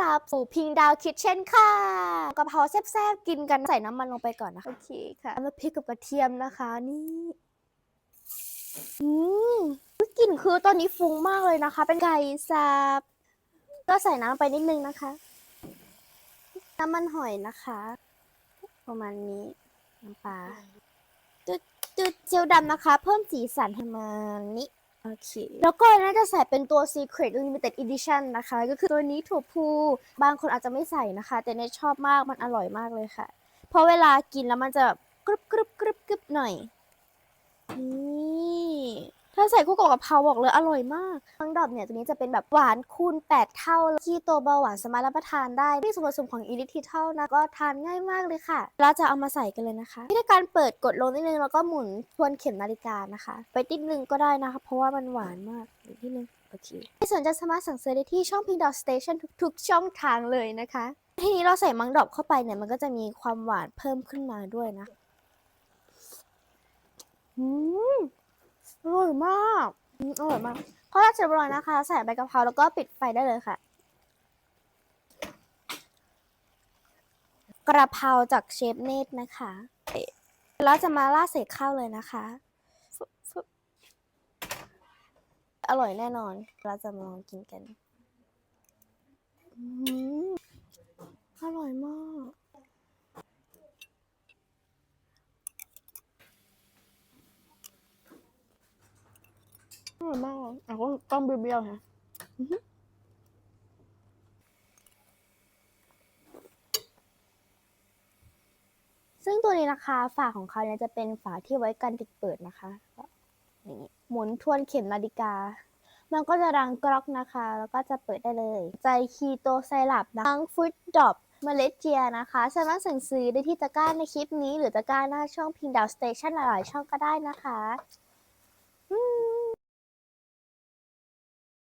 รับสู่พิงดาวคิทเช่นค่ะกะเพราแซ่บๆกินกันใส่น้ำมันลงไปก่อนนะคะโอเคค่ะแล้วพริกกับกระเทียมนะคะนี่อืมกลิ่นคือตอนนี้ฟุ้งมากเลยนะคะ เป็นไก่สับก็ใส่น้ำไปนิดนึงนะคะ น้ำมันหอยนะคะ ประมาณนี้น้ำปลาจุดจุดเจียวดำนะคะ เพิ่มสีสันให้มันนี้ อเค แล้วก็น่าจะใส่เป็นตัว Secret Limited Edition นะคะ ก็คือตัวนี้ถั่วพูบางคนอาจจะไม่ใส่นะคะ แต่เนยชอบมากมันอร่อยมากเลยค่ะ เพราะเวลากินแล้วมันจะกรุบกรุบกรุบกรุบหน่อย นี่ ถ้าใส่คู่กับกะเพราบอกเลยอร่อยมากมังดอบเนี่ยตัวนี้จะเป็นแบบหวานคูณ 8 เท่าที่ตัวเบาหวานสามารถรับประทานได้ที่ส่วนผสมของอีลิทิเท่านะก็ทานง่ายมากเลยค่ะ เราจะเอามาใส่กันเลยนะคะวิธีการเปิดกดลงนิดนึงแล้วก็หมุนทวนเข็มนาฬิกานะคะ ไปติดนึงก็ได้นะคะ เพราะว่ามันหวานมากอีกนิดนึงโอเคในส่วนจะสามารถสั่งซื้อได้ที่ช่องพิงดอ t สเตชันทุกๆ ช่องทางเลยนะคะ ทีนี้เราใส่มังดอบเข้าไปเนี่ยมันก็จะมีความหวานเพิ่มขึ้นมาด้วยนะอืม อร่อยมากอืมอร่อยมากพอราดเสร็จเรียบร้อยนะคะ ใส่ใบกะเพราแล้วก็ปิดไฟได้เลยค่ะ กระเพราจากเชฟเนตนะคะแล้วจะมาราดใส่ข้าวเลยนะคะฟึบฟึบอร่อยแน่นอน เราจะมาลองกินกัน อืมอร่อยมาก อร่อยมากเลยอะก็ต้องเบี้ยวๆฮะซึ่งตัวนี้นะคะ ฝาของเขาเนี่ยจะเป็นฝาที่ไว้กันติดเปิดนะคะอย่างนี้หมุนทวนเข็มนาฬิกา มันก็จะดังกรอกนะคะ แล้วก็จะเปิดได้เลย ใจคีโตไซรัปนะทั้งฟุตดอปเมล็ดเจียนะคะ สามารถสั่งซื้อได้ที่ตะกร้าในคลิปนี้ หรือตะกร้าหน้าช่องพิงดาวสเตชันหลายๆช่องก็ได้นะคะ